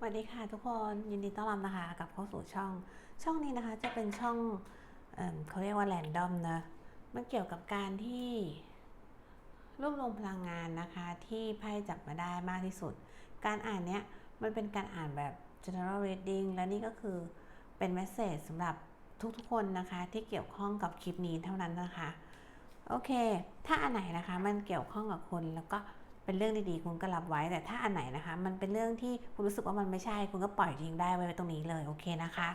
สวัสดีค่ะทุกคนยินดีต้อนรับนะคะกับเข้าสู่ช่องช่องนี้นะคะ จะเป็นช่องเอเขาเรียกว่าแรนดอมนะมันเกี่ยวกับการที่รวบรวมพลังงานนะคะ ที่ไพ่จับมาได้มากที่สุด การอ่านเนี้ยมันเป็นการอ่านแบบ general reading และนี่ก็คือเป็นเมสเซจสำหรับทุกๆคนนะคะ ที่เกี่ยวข้องกับคลิปนี้เท่านั้นนะคะโอเค ถ้าอันไหนนะคะมันเกี่ยวข้องกับคุณแล้วก็ เป็นเรื่องดีๆ คุณก็รับไว้แต่ถ้าอันไหนนะคะ มันเป็นเรื่องที่คุณรู้สึกว่ามันไม่ใช่ คุณก็ปล่อยทิ้งได้ไว้ตรงนี้เลยโอเคนะคะ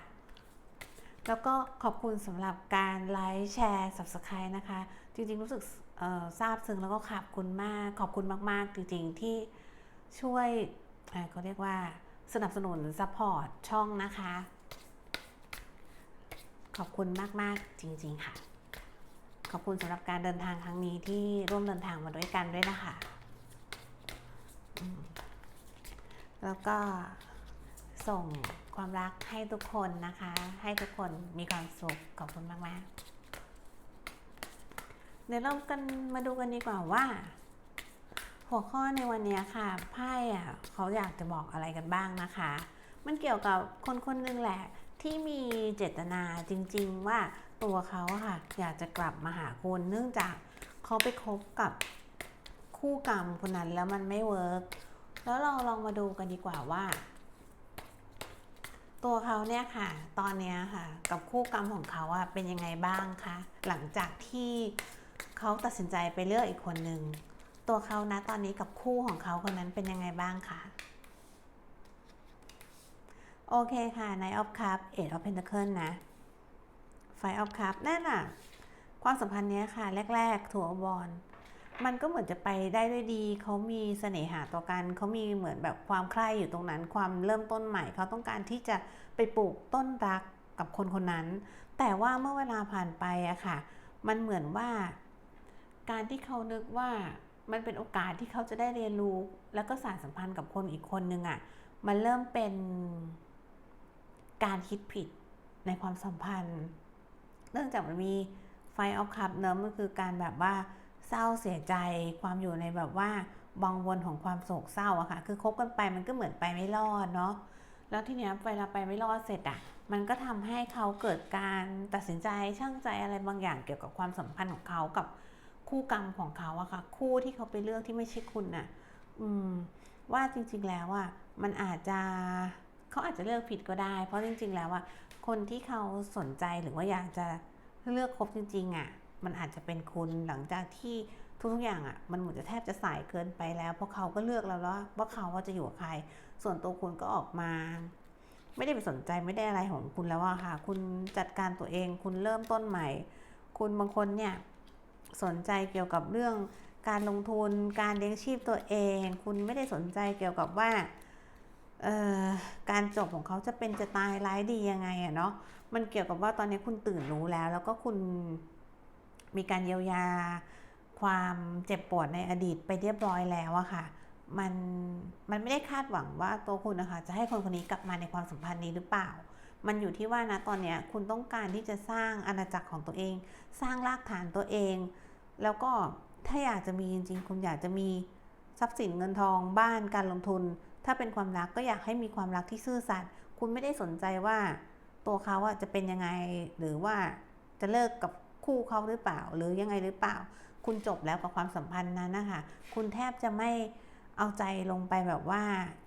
แล้วก็ขอบคุณสำหรับการไลค์แชร์ subscribe นะคะ จริงๆรู้สึกเอ่อซาบซึ้งแล้วก็ขอบคุณมากขอบคุณมากๆ จริงๆที่ช่วยเเขาเรียกว่าสนับสนุน support ช่องนะคะ ขอบคุณมากๆจริง ๆ ค่ะ ขอบคุณสำหรับการเดินทางครั้งนี้ที่ร่วมเดินทางมาด้วยกันด้วยนะคะ แล้วก็ส่งความรักให้ทุกคนนะคะ ให้ทุกคนมีความสุขขอบคุณมาก ๆ เดี๋ยวเรากันมาดูกันดีกว่าว่า หัวข้อในวันนี้ค่ะไพ่อะเขาอยากจะบอกอะไรกันบ้างนะคะ มันเกี่ยวกับคนคนหนึ่งแหละที่มีเจตนาจริง ๆ ว่าตัวเขาค่ะ อยากจะกลับมาหาคุณเนื่องจากเขาไปคบกับ คู่กรรมคนนั้นแล้วมันไม่เวิร์กแล้วเราลองมาดูกันดีกว่าว่า ตัวเขาเนี่ยค่ะ ตอนเนี้ยค่ะ กับคู่กรรมของเขาอะเป็นยังไงบ้างคะหลังจากที่เขาตัดสินใจไปเลือกอีกคนหนึ่งตัวเขานะตอนนี้กับคู่ของเขาคนนั้นเป็นยังไงบ้างคะโอเคค่ะ Knight of Cup Eight of Pentacle นะ Five of Cup นั่นน่ะ ความสัมพันธ์เนี้ยค่ะ แรก ๆ ถั่วบอล มันก็เหมือนจะไปได้ด้วยดี เขามีเสน่หาต่อกัน เขามีเหมือนแบบความใคร่อยู่ตรงนั้น ความเริ่มต้นใหม่ เขาต้องการที่จะไปปลูกต้นรักกับคนคนนั้น แต่ว่าเมื่อเวลาผ่านไปอะค่ะ มันเหมือนว่า การที่เขานึกว่ามันเป็นโอกาสที่เขาจะได้เรียนรู้ แล้วก็สานสัมพันธ์กับคนอีกคนนึงอะมันเริ่มเป็นการคิดผิดในความสัมพันธ์ เนื่องจากมันมีไฟออฟคัพเนอะมันคือการแบบว่า เศร้าเสียใจความอยู่ในแบบว่าบองวนของความโศกเศร้าอะค่ะ คือคบกันไปมันก็เหมือนไปไม่รอดเนาะแล้วทีเนี้ยเวลาไปไม่รอดเสร็จอะมันก็ทำให้เขาเกิดการตัดสินใจช่างใจอะไรบางอย่างเกี่ยวกับความสัมพันธ์ของเขากับคู่กรรมของเขาอะค่ะ คู่ที่เขาไปเลือกที่ไม่ใช่คุณน่ะ อืม ว่าจริง ๆ แล้วอะมันอาจจะเขาอาจจะเลือกผิดก็ได้ เพราะจริง ๆ แล้วอะคนที่เขาสนใจหรือว่าอยากจะเลือกคบจริง ๆอะ มันอาจจะเป็นคุณหลังจากที่ทุกๆอย่างอะมันเหมือนจะแทบจะสายเกินไปแล้ว เพราะเขาก็เลือกแล้วว่าว่าเขาว่าจะอยู่กับใคร ส่วนตัวคุณก็ออกมา ไม่ได้ไปสนใจไม่ได้อะไรของคุณแล้วอะค่ะ คุณจัดการตัวเอง คุณเริ่มต้นใหม่ คุณบางคนเนี่ยสนใจเกี่ยวกับเรื่องการลงทุนการเลี้ยงชีพตัวเอง คุณไม่ได้สนใจเกี่ยวกับว่าการจบของเขาจะเป็นจะตายร้ายดียังไงอะเนาะมันเกี่ยวกับว่าตอนนี้คุณตื่นรู้แล้ว แล้วก็คุณ มีการเยียวยา ความเจ็บปวดในอดีตไปเรียบร้อยแล้วอะค่ะ มันมันไม่ได้คาดหวังว่าตัวคุณนะคะ จะให้คนคนนี้กลับมาในความสัมพันธ์นี้หรือเปล่า มันอยู่ที่ว่านะตอนเนี้ยคุณต้องการที่จะสร้างอาณาจักรของตัวเอง สร้างรากฐานตัวเอง แล้วก็ถ้าอยากจะมีจริงๆคุณอยากจะมีทรัพย์สินเงินทองบ้านการลงทุน ถ้าเป็นความรักก็อยากให้มีความรักที่ซื่อสัตย์คุณไม่ได้สนใจว่าตัวเขาอะจะเป็นยังไงหรือว่าจะเลิกกับ คู่เขาหรือเปล่า หรือยังไงหรือเปล่า คุณจบแล้วกับความสัมพันธ์นั้นนะคะ คุณแทบจะไม่เอาใจลงไปแบบว่า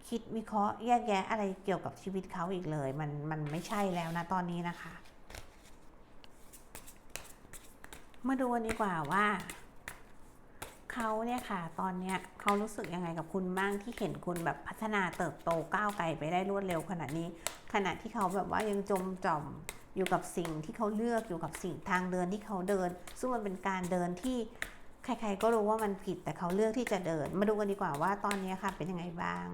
คิดวิเคราะห์แยกแยะอะไรเกี่ยวกับชีวิตเขาอีกเลย มันมันไม่ใช่แล้วนะตอนนี้นะคะ มาดูกันดีกว่าว่าเขาเนี่ยค่ะ ตอนเนี้ยเขารู้สึกยังไงกับคุณบ้างที่เห็นคุณแบบพัฒนาเติบโตก้าวไกลไปได้รวดเร็วขนาดนี้ ขณะที่เขาแบบว่ายังจมจอม อยู่กับสิ่งที่เขาเลือกอยู่กับสิ่งทางเดินที่เขาเดิน ซึ่งมันเป็นการเดินที่ใครๆก็รู้ว่ามันผิดแต่เขาเลือกที่จะเดิน มาดูกันดีกว่าว่าตอนนี้ค่ะเป็นยังไงบ้าง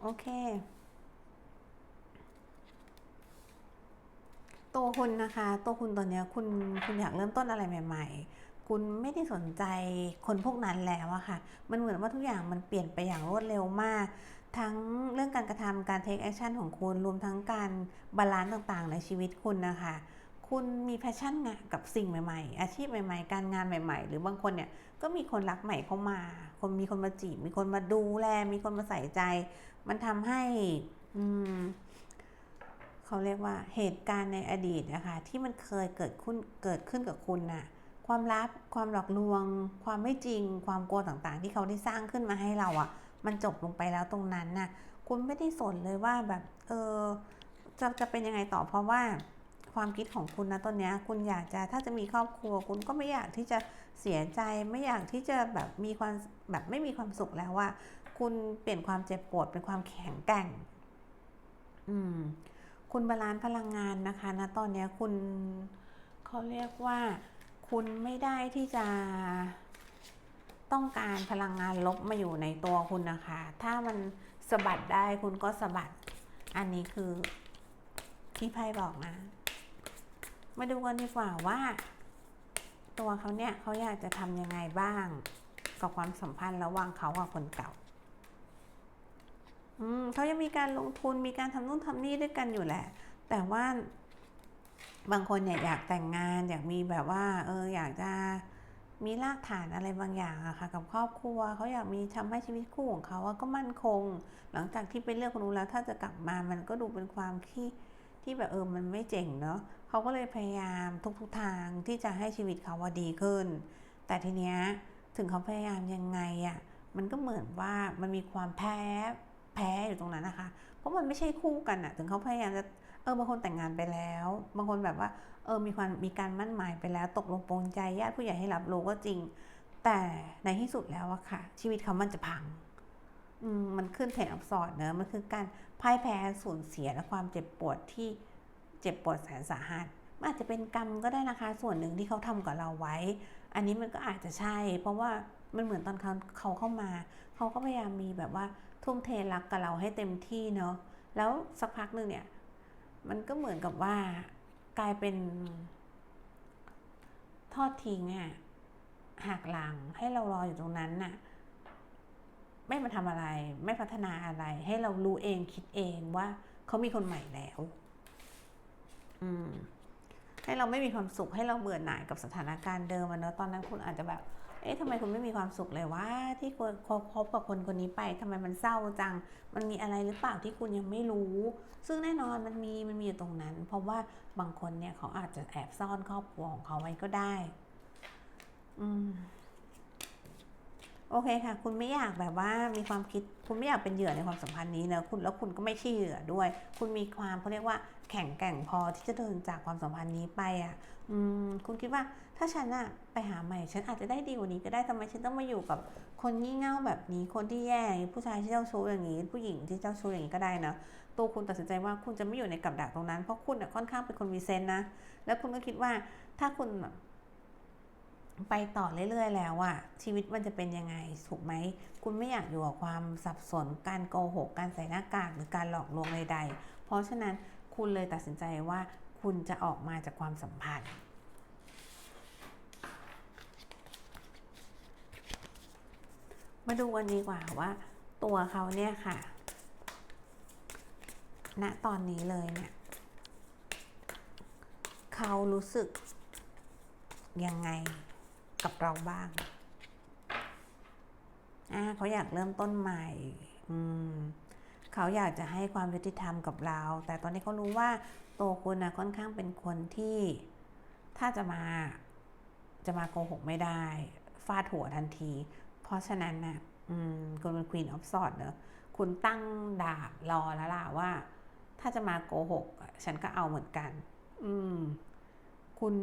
โอเค ตัวคุณนะคะ ตัวคุณตอนนี้คุณคุณอยากเริ่มต้นอะไรใหม่ ๆ คุณไม่ได้สนใจคนพวกนั้นแล้วอะค่ะ มันเหมือนว่าทุกอย่างมันเปลี่ยนไปอย่างรวดเร็วมาก ทั้งเรื่องการกระทำการเทคแอคชั่นของคุณ รวมทั้งการบาลานซ์ต่างๆ ในชีวิตคุณนะคะ คุณมีแพชชั่นกับสิ่งใหม่ๆ อาชีพใหม่ๆ การงานใหม่ ๆ หรือบางคนเนี่ยก็มีคนรักใหม่เข้ามา คนมีคนมาจีบ มีคนมาดูแล มีคนมาใส่ใจ มันทำให้อืมเขาเรียกว่าเหตุการณ์ในอดีตนะคะที่มันเคยเกิดขึ้นเกิดขึ้นกับคุณน่ะความลับความหลอกลวง ความไม่จริง ความกลัวต่างๆ ที่เขาได้สร้างขึ้นมาให้เราอะ่ะ มันจบลงไปแล้วตรงนั้นน่ะคุณไม่ได้สนเลยว่าแบบเออจะจะเป็นยังไงต่อเพราะว่าความคิดของคุณนะตอนนี้คุณอยากจะถ้าจะมีครอบครัว คุณก็ไม่อยากที่จะเสียใจไม่อยากที่จะแบบมีความแบบไม่มีความสุขแล้วว่าคุณเปลี่ยนความเจ็บปวดเป็นความแข็งแกร่ง อืม คุณบาลานซ์พลังงานนะคะนะตอนนี้คุณเขาเรียกว่า คุณไม่ได้ที่จะ ต้องการพลังงานลบมาอยู่ในตัวคุณนะคะ ถ้ามันสะบัดได้คุณก็สะบัด อันนี้คือ ที่ไพ่บอกนะ มาดูกันดีกว่าว่า ตัวเขาเนี่ยเขาอยากจะทำยังไงบ้าง กับความสัมพันธ์ระหว่างเขากับคนเก่าอืมเขายังมีการลงทุนมีการทำนู่นทำนี่ด้วยกันอยู่แหละ แต่ว่าบางคนเนี่ยอยากแต่งงานอยากมีแบบว่า เอออยากจะ มีรากฐานอะไรบางอย่างอะค่ะ กับครอบครัวเขาอยากมีทำให้ชีวิตคู่ของเขาอะก็มั่นคง หลังจากที่ไปเลือกคนนู้นแล้วถ้าจะกลับมามันก็ดูเป็นความที่ที่แบบเออมันไม่เจ๋งเนาะเขาก็เลยพยายามทุกๆทางที่จะให้ชีวิตเขาว่าดีขึ้น แต่ทีเนี้ยถึงเขาพยายามยังไงอะมันก็เหมือนว่ามันมีความแพ้แพ้อยู่ตรงนั้นนะคะ เพราะมันไม่ใช่คู่กันอะถึงเขาพยายามจะเออบางคนแต่งงานไปแล้ว บางคนแบบว่า เออมีความมีการมั่นหมายไปแล้ว ตกลงปรงใจญาติผู้ใหญ่ให้รับรู้ก็จริง แต่ในที่สุดแล้วอะค่ะ ชีวิตเขามันจะพังมมันขึ้นเทนอับสอดเนอะมันคือการพ่ายแพ้สูญเสียและความเจ็บปวดที่เจ็บปวดแสนสาหัสมันอาจจะเป็นกรรมก็ได้นะคะ ส่วนหนึ่งที่เขาทำกับเราไว้ อันนี้มันก็อาจจะใช่ เพราะว่ามันเหมือนตอนเขาเขาเข้ามา เขาก็พยายามมีแบบว่าทุ่มเทรักกับเราให้เต็มที่เนาะแล้วสักพักหนึ่งเนี่ย มันก็เหมือนกับว่า กลายเป็นทอดทิ้งอะหักหลังให้เรารออยู่ตรงนั้นน่ะ ไม่มาทำอะไร ไม่พัฒนาอะไร ให้เรารู้เองคิดเองว่าเขามีคนใหม่แล้ว อืมให้เราไม่มีความสุขให้เราเบื่อหน่ายกับสถานการณ์เดิมอะเนอะตอนนั้นคุณอาจจะแบบ เอ๊ะทำไมคุณไม่มีความสุขเลยว่าที่คุณคบคบกับคนคนนี้ไปทำไมมันเศร้าจัง มันมีอะไรหรือเปล่าที่คุณยังไม่รู้ ซึ่งแน่นอนมันมีมันมีอยู่ตรงนั้น เพราะว่าบางคนเนี่ยเขาอาจจะแอบซ่อนครอบครัวของเขาไว้ก็ได้ อืมโอเคค่ะ คุณไม่อยากแบบว่ามีความคิด คุณไม่อยากเป็นเหยื่อในความสัมพันธ์นี้นะคุณแล้วคุณก็ไม่ใช่เหยื่อด้วย คุณมีความเขาเรียกว่าแข็งแกร่งพอที่จะเดินจากความสัมพันธ์นี้ไปอะคุณคิดว่าถ้าฉันอะไปหาใหม่ ฉันอาจจะได้ดีกว่านี้ก็ได้ทำไมฉันต้องมาอยู่กับคนงี่เง่าแบบนี้คนที่แย่ผู้ชายที่เจ้าชู้อย่างนี้ ผู้หญิงที่เจ้าชู้อย่างนี้ก็ได้นะตัวคุณตัดสินใจว่าคุณจะไม่อยู่ในกับดักตรงนั้น เพราะคุณอะค่อนข้างเป็นคนมีเซนนะ แล้วคุณก็คิดว่าถ้าคุณไปต่อเรื่อยๆ แล้วอะชีวิตมันจะเป็นยังไงถูกไหม คุณไม่อยากอยู่กับความสับสนการโกหก การใส่หน้ากากหรือการหลอกลวงใดๆ เพราะฉะนั้นคุณเลยตัดสินใจว่า คุณจะออกมาจากความสัมพันธ์มาดูกันดีกว่าว่าตัวเขาเนี่ยค่ะ ณ ตอนนี้เลยเนี่ย เขารู้สึกยังไงกับเราบ้าง อ่าเขาอยากเริ่มต้นใหม่ อืม เขาอยากจะให้ความยุติธรรมกับเรา แต่ตอนนี้เขารู้ว่า ตัวคุณนะค่อนข้างเป็นคนที่ถ้าจะมาจะมาโกหกไม่ได้ ฟาดหัวทันที เพราะฉะนั้นนะอืมคุณเป็น Queen of Swords เนอะคุณตั้งดาบรอแล้วล่ะว่า ถ้าจะมาโกหก ฉันก็เอาเหมือนกัน อืม คุณ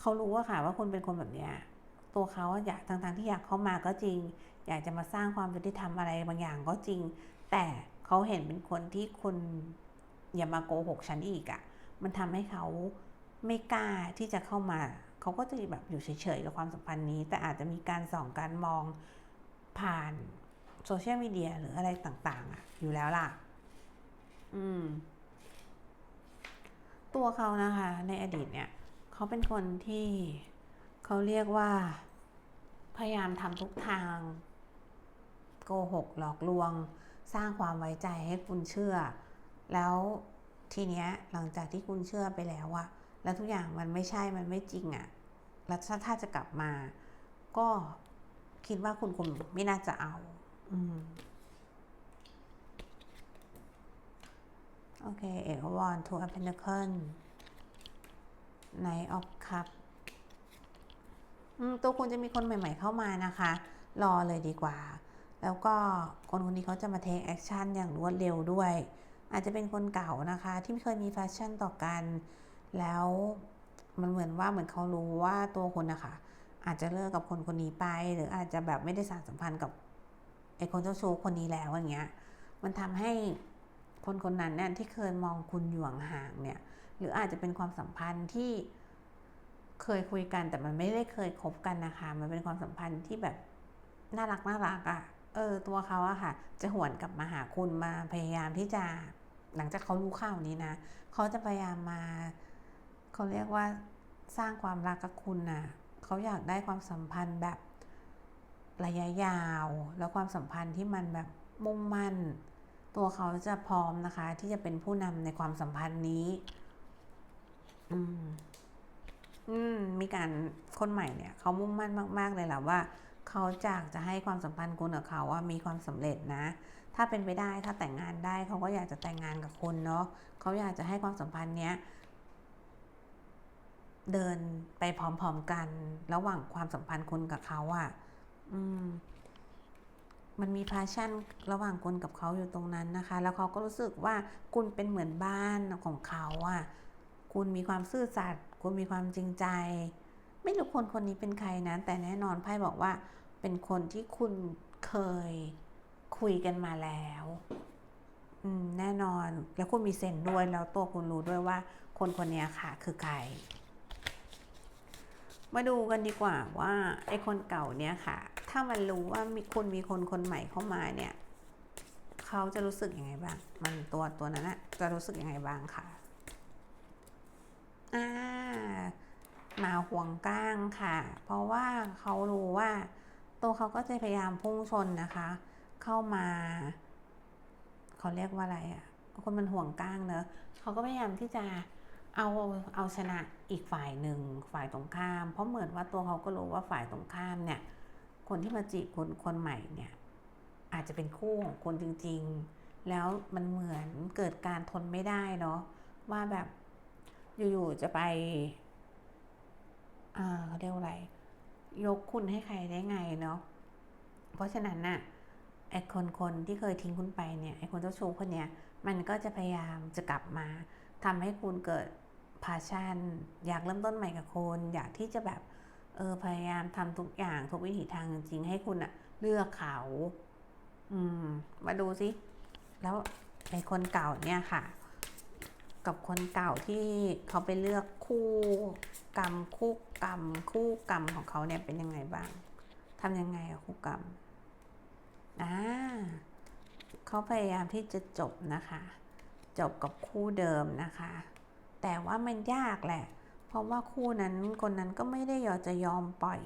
เขารู้ว่าค่ะว่าคุณเป็นคนแบบเนี้ย ตัวเขาอยากทางๆที่อยากเข้ามาก็จริง อยากจะมาสร้างความยุติธรรมอะไรบางอย่างก็จริง แต่เขาเห็นเป็นคนที่คุณ อย่ามาโกหกฉันอีกอะ่ะ มันทำให้เขาไม่กล้าที่จะเข้ามา เขาก็จะแบบอยู่เฉยๆกับความสัมพันธ์นี้ แต่อาจจะมีการส่องการมองผ่านโซเชียลมีเดียหรืออะไรต่าง ๆอะ อยู่แล้วล่ะ อืม ตัวเขานะคะ ในอดีตเนี่ยเขาเป็นคนที่เขาเรียกว่า พยายามทำทุกทางโกหกหลอกลวง สร้างความไว้ใจให้คุณเชื่อ แล้วทีเนี้ยหลังจากที่คุณเชื่อไปแล้วอะแล้วทุกอย่างมันไม่ใช่มันไม่จริงอะแล้วถ้าจะกลับมา ก็คิดว่าคุณคงไม่น่าจะเอา อืมโอเค เอกวอนทูอ p เพนเคิลไนออฟคัพตัวคุณจะมีคนใหม่ ๆ เข้ามานะคะ รอเลยดีกว่า แล้วก็คนคนนี้เขาจะมาเทคแอคชั่นอย่างรวดเร็วด้วย อาจจะเป็นคนเก่านะคะ ที่เคยมีแฟชั่นต่อกัน แล้วมันเหมือนว่าเหมือนเขารู้ว่าตัวคุณนะคะอาจจะเลิกกับคนคนนี้ไป หรืออาจจะแบบไม่ได้สานสัมพันธ์กับไอ้คนเจ้าชู้คนนี้แล้วอย่างเงี้ย มันทำให้คนคนนั้นเนี่ยที่เคยมองคุณอยู่ห่างเนี่ย หรืออาจจะเป็นความสัมพันธ์ที่เคยคุยกันแต่มันไม่ได้เคยคบกันนะคะ มันเป็นความสัมพันธ์ที่แบบน่ารักน่ารักอะ่ะ เออตัวเขาอะค่ะ จะหวนกลับมาหาคุณมาพยายามที่จะหลังจากเขารู้ข่าวนี้นะเขาจะพยายามมาเขาเรียกว่าสร้างความรักกับคุณนะเขาอยากได้ความสัมพันธ์แบบระยะยาว แล้วความสัมพันธ์ที่มันแบบมุ่งมั่น ตัวเขาจะพร้อมนะคะ ที่จะเป็นผู้นำในความสัมพันธ์นี้ อืม อืม มีการคนใหม่เนี่ย เขามุ่งมั่นมาก ๆ เลยแหละว่า เขาจากจะให้ความสัมพันธ์คุณกับเขาว่ามีความสำเร็จนะ ถ้าเป็นไปได้ถ้าแต่งงานได้เขาก็อยากจะแต่งงานกับคุณเนาะเขาอยากจะให้ความสัมพันธ์เนี้ยเดินไปพร้อมๆกันระหว่างความสัมพันธ์คุณกับเขาอะ่ะอืมมันมีพาชั่นระหว่างคุณกับเขาอยู่ตรงนั้นนะคะ แล้วเขาก็รู้สึกว่าคุณเป็นเหมือนบ้านของเขาอะ่ะ คุณมีความซื่อสัตย์ คุณมีความจริงใจ ไม่รู้คนคนนี้เป็นใครนะ แต่แน่นอนไพ่บอกว่า เป็นคนที่คุณเคยคุยกันมาแล้วแน่นอนแล้วคุณมีเซนด้วยแล้วตัวคุณรู้ด้วยว่า คนคนนี้ค่ะ คือใคร มาดูกันดีกว่าว่าไอ้คนเก่าเนี่ยค่ะ ถ้ามันรู้ว่ามีคุณมีคนคนใหม่เข้ามาเนี่ยเขาจะรู้สึกยังไงบ้าง มันตัวตัวนั้นนะจะรู้สึกยังไงบ้างค่ะอ่า มาห่วงก้างค่ะ เพราะว่าเขารู้ว่า ตัวเขาก็จะพยายามพุ่งชนนะคะ เข้ามา เขาเรียกว่าอะไรอะ่ะคนมันห่วงก้างเนอะเขาก็พยายามที่จะเอาเอาชนะอีกฝ่ายหนึ่งฝ่ายตรงข้าม เพราะเหมือนว่าตัวเขาก็รู้ว่าฝ่ายตรงข้ามเนี่ย คนที่มาจีบคนคนใหม่เนี่ย อาจจะเป็นคู่ของคนจริง ๆ แล้วมันเหมือนเกิดการทนไม่ได้เนาะว่าแบบอยู่ๆจะไป อ่าเขาเรียกว่าอะไร ยกคุณให้ใครได้ไงเนาะเพราะฉะนั้นน่ะไอคนคนที่เคยทิ้งคุณไปเนี่ยไอคนเจ้าชู้คนเนี้ยมันก็จะพยายามจะกลับมาทำให้คุณเกิดพาชันอยากเริ่มต้นใหม่กับคนอยากที่จะแบบเออพยายามทำทุกอย่างทุกวิถีทางจริงๆให้คุณอะเลือกเขา อืม มาดูสิ แล้วไอ้คนเก่าเนี่ยค่ะ กับคนเก่าที่เขาไปเลือกคู่กรรมคู่กรรมคู่กรรมของเขาเนี่ยเป็นยังไงบ้างทำยังไงอะคู่กรรมอ่าเขาพยายามที่จะจบนะคะ จบกับคู่เดิมนะคะ แต่ว่ามันยากแหละ เพราะว่าคู่นั้นคนนั้นก็ไม่ได้ยอมจะยอมปล่อย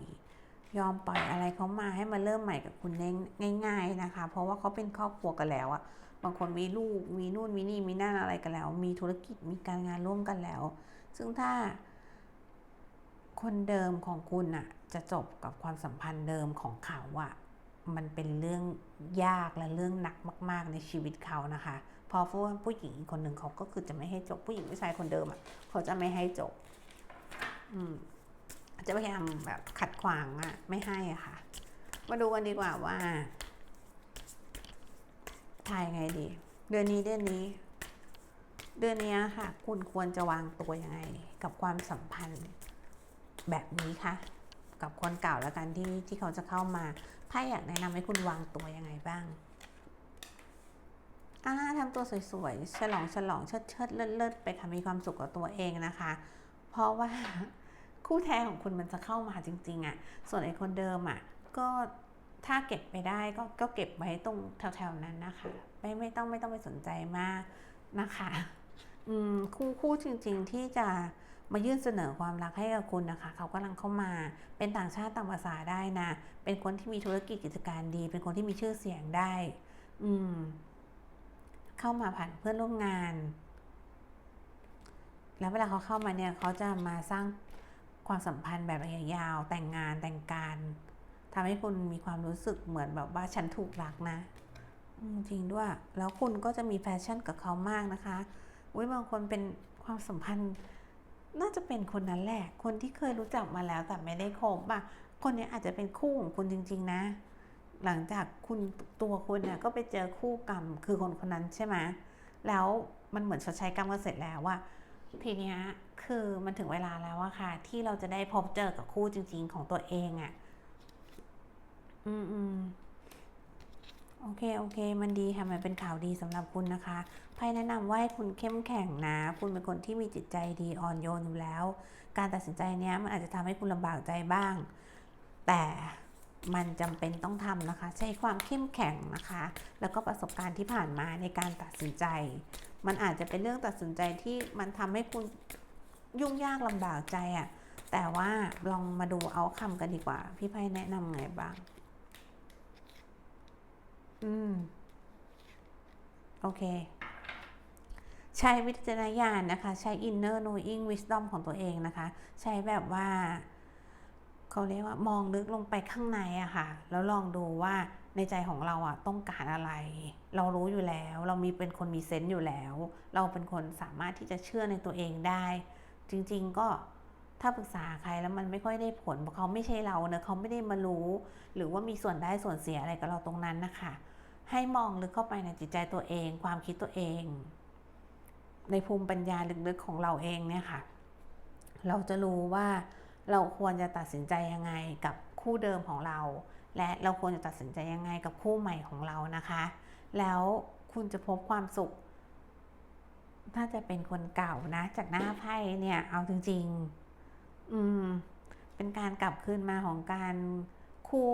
ยอมปล่อยอะไรเขามาให้มาเริ่มใหม่กับคุณง่าย ๆนะคะ เพราะว่าเขาเป็นครอบครัวกันแล้วอะ บางคนมีลูก มีนู่นมีนี่มีนั่นอะไรกันแล้ว มีธุรกิจมีการงานร่วมกันแล้ว ซึ่งถ้าคนเดิมของคุณอะจะจบกับความสัมพันธ์เดิมของเขาอะมันเป็นเรื่องยากและเรื่องหนักมาก ๆ ในชีวิตเขานะคะ พอเพราะว่าผู้หญิงอีกคนหนึ่งเขาก็คือจะไม่ให้จบผู้หญิงผู้ชายคนเดิมอะเขาจะไม่ให้จบ อืม จะพยายามแบบขัดขวางอะไม่ให้อะค่ะ มาดูกันดีกว่าว่า ทายไงดี เดือนนี้เดือนนี้ เดือนนี้ค่ะ คุณควรจะวางตัวยังไง กับความสัมพันธ์แบบนี้คะกับคนเก่าแล้วกันที่ที่เขาจะเข้ามาไพ่อยากแนะนำให้คุณวางตัวยังไงบ้างอ่าทำตัวสวยๆ ฉลองฉลองเชิดเชิดเลิศเลิศไปค่ะมีความสุขกับตัวเองนะคะ เพราะว่าคู่แท้ของคุณมันจะเข้ามาจริง ๆอะ่ะ ส่วนไอ้คนเดิมอะ่ะ ก็ ถ้าเก็บไปได้ก็ก็เก็บไว้ตรงแถวๆนั้นนะคะ ไม่ไม่ต้องไม่ต้องไปสนใจมากนะคะอืมคู่คู่จริง ๆ ที่จะมายื่นเสนอความรักให้กับคุณนะคะ เขากำลังเข้ามาเป็นต่างชาติต่างภาษาได้นะ เป็นคนที่มีธุรกิจกิจการดี เป็นคนที่มีชื่อเสียงได้ อืม เข้ามาผ่านเพื่อนร่วมงาน แล้วเวลาเขาเข้ามาเนี่ย เขาจะมาสร้างคความสัมพันธ์แบบระยะยาว แต่งงานแต่งการ ทำให้คุณมีความรู้สึกเหมือนแบบว่าฉันถูกรักนะ จริงด้วย แล้วคุณก็จะมีแฟชั่นกับเขามากนะคะอุ้ยบางคนเป็นความสัมพันธ์ น่าจะเป็นคนนั้นแหละ คนที่เคยรู้จักมาแล้วแต่ไม่ได้คบอะ คนนี้อาจจะเป็นคู่ของคุณจริง ๆ นะ หลังจากคุณตัวคุณเนี่ยก็ไปเจอคู่กรรมคือคนคนนั้นใช่ไหมแล้วมันเหมือนชดใช้กรรมกันเสร็จแล้วว่าทีเนี้ยคือมันถึงเวลาแล้วอะค่ะ ที่เราจะได้พบเจอกับคู่จริง ๆ ของตัวเองอะ อืมอืมโอเค โอเค มันดีค่ะ มันเป็นข่าวดีสำหรับคุณนะคะ ไพ่แนะนำว่าให้คุณเข้มแข็งนะ คุณเป็นคนที่มีจิตใจดีอ่อนโยนอยู่แล้ว การตัดสินใจเนี้ยมันอาจจะทำให้คุณลำบากใจบ้าง แต่มันจำเป็นต้องทำนะคะ ใช้ความเข้มแข็งนะคะ แล้วก็ประสบการณ์ที่ผ่านมาในการตัดสินใจ มันอาจจะเป็นเรื่องตัดสินใจที่มันทำให้คุณยุ่งยากลำบากใจอะ่ะ แต่ว่าลองมาดูเอาคำกันดีกว่า พี่ไพ่แนะนำไงบ้าง อืม โอเค ใช้วิจารณญาณนะคะ ใช้ inner knowing wisdom ของตัวเองนะคะ ใช้แบบว่า เขาเรียกว่ามองลึกลงไปข้างในอะค่ะ แล้วลองดูว่าในใจของเราอะต้องการอะไร เรารู้อยู่แล้ว เรามีเป็นคนมีเซนต์อยู่แล้ว เราเป็นคนสามารถที่จะเชื่อในตัวเองได้ จริง ๆ ก็ถ้าปรึกษาใครแล้วมันไม่ค่อยได้ผลเพราะเขาไม่ใช่เราเนะเขาไม่ได้มารู้ หรือว่ามีส่วนได้ส่วนเสียอะไรกับเราตรงนั้นนะคะ ให้มองลึกเข้าไปในจิตใจตัวเอง ความคิดตัวเอง ในภูมิปัญญาลึกๆของเราเองเนี่ยค่ะ เราจะรู้ว่าเราควรจะตัดสินใจยังไงกับคู่เดิมของเรา และเราควรจะตัดสินใจยังไงกับคู่ใหม่ของเรานะคะ แล้วคุณจะพบความสุข ถ้าจะเป็นคนเก่านะ จากหน้าไพ่เนี่ย เอาจริง ๆ อืม เป็นการกลับคืนมาของการคู่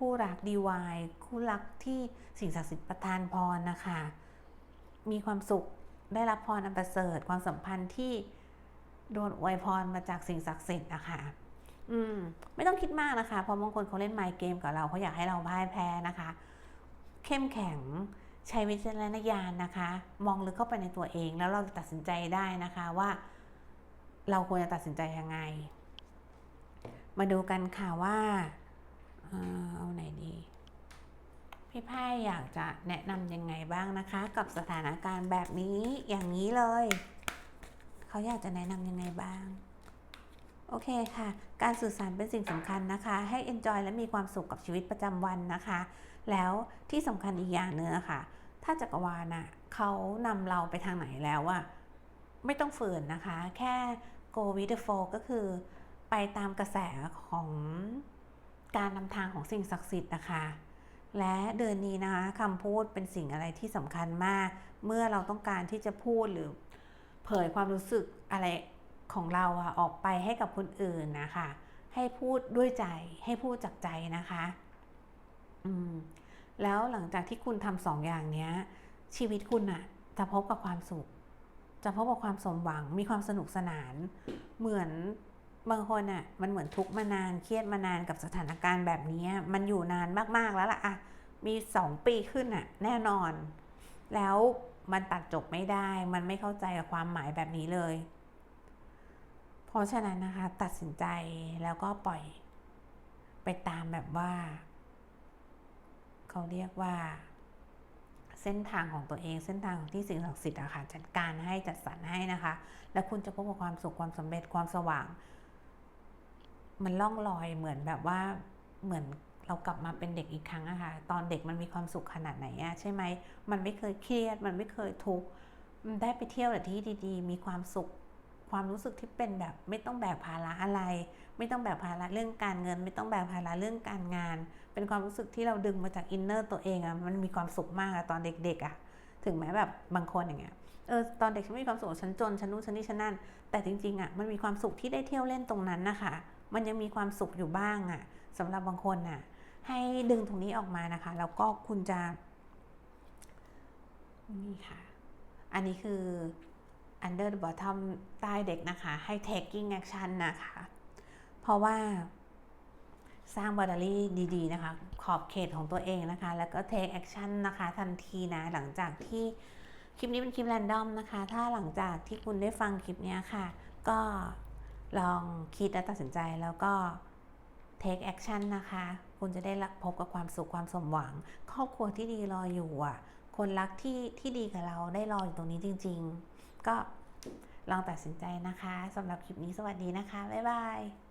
คู่รักดีวายคู่รักที่สิ่งศักดิ์สิทธิ์ประทานพรนะคะ มีความสุขได้รับพรอันประเสริฐความสัมพันธ์ที่โดนอวยพรมาจากสิ่งศักดิ์สิทธิ์นะคะอืม ไม่ต้องคิดมากนะคะ เพราะบางคนเขาเล่นไมค์เกมกับเราเขาอยากให้เราพ่ายแพ้นะคะ เข้มแข็งใช้วิจารณญาณนะคะ มองลึกเข้าไปในตัวเองแล้วเราจะตัดสินใจได้นะคะว่า เราควรจะตัดสินใจยังไง มาดูกันค่ะว่า เอาไหนดี พี่ไพ่อยากจะแนะนำยังไงบ้างนะคะ กับสถานการณ์แบบนี้อย่างนี้เลย เขาอยากจะแนะนำยังไงบ้าง โอเคค่ะ การสื่อสารเป็นสิ่งสำคัญนะคะ ให้ enjoy และมีความสุขกับชีวิตประจำวันนะคะ แล้วที่สำคัญอีกอย่างเนื้อค่ะ ถ้าจักรวาลน่ะเขานำเราไปทางไหนแล้วอะไม่ต้องฝืนนะคะ แค่ go with the flow ก็คือไปตามกระแสของ การนำทางของสิ่งศักดิ์สิทธิ์นะคะและเดือนนี้นะคะคำพูดเป็นสิ่งอะไรที่สำคัญมาก เมื่อเราต้องการที่จะพูดหรือเผยความรู้สึกอะไรของเราอะออกไปให้กับคนอื่นนะคะ ให้พูดด้วยใจให้พูดจากใจนะคะอืมแล้วหลังจากที่คุณทำสองอย่างเนี้ย ชีวิตคุณอะจะพบกับความสุข จะพบกับความสมหวังมีความสนุกสนาน เหมือน บางคนอะมันเหมือนทุกข์มานานเครียดมานานกับสถานการณ์แบบนี้ มันอยู่นานมากๆแล้วล่ะอะมีสองปีขึ้นอะแน่นอน แล้วมันตัดจบไม่ได้ มันไม่เข้าใจกับความหมายแบบนี้เลย เพราะฉะนั้นนะคะ ตัดสินใจแล้วก็ปล่อย ไปตามแบบว่า เขาเรียกว่า เส้นทางของตัวเอง เส้นทางของที่สิ่งศักดิ์สิทธิ์อะค่ะจัดการให้จัดสรรให้นะคะ แล้วคุณจะพบกับความสุขความสำเร็จความสว่าง มันล่องลอยเหมือนแบบว่าเหมือนเรากลับมาเป็นเด็กอีกครั้งอะค่ะตอนเด็กมันมีความสุขขนาดไหนอะใช่ไหมมันไม่เคยเครียด มันไม่เคยทุกข์ได้ไปเที่ยวแต่ที่ดีๆ มีความสุข ความรู้สึกที่เป็นแบบไม่ต้องแบกภาระอะไร ไม่ต้องแบกภาระเรื่องการเงิน ไม่ต้องแบกภาระเรื่องการงาน เป็นความรู้สึกที่เราดึงมาจากอินเนอร์ตัวเองอะมันมีความสุขมากอะตอนเด็กๆอะถึงแม้แบบบางคนอย่างเงี้ยเออตอนเด็กฉันไม่มีความสุขฉันจนฉันนู้นฉันนี่ฉันนั่นแต่จริงๆอะมันมีความสุขที่ได้เที่ยวเล่นตรงนั้นนะคะ มันยังมีความสุขอยู่บ้างอะสำหรับบางคนน่ะ ให้ดึงตรงนี้ออกมานะคะ แล้วก็คุณจะนี่ค่ะ อันนี้คือ under the bottom ใต้เด็กนะคะ ให้ taking action นะคะ เพราะว่าสร้างบา u รี่ดีๆ นะคะ ขอบเขตของตัวเองนะคะ แล้วก็ take action นะคะ ทันทีนะ หลังจากที่คลิปนี้เป็นคลิปแรนดอมนะคะ ถ้าหลังจากที่คุณได้ฟังคลิปนี้ค่ะ ก็ ลองคิดและตัดสินใจแล้วก็ take action นะคะ คุณจะได้รับพบกับความสุขความสมหวัง ครอบครัวที่ดีรออยู่อะ คนรักที่ที่ดีกับเราได้รออยู่ตรงนี้จริง ๆ ก็ลองตัดสินใจนะคะสำหรับคลิปนี้สวัสดีนะคะ บ๊ายบาย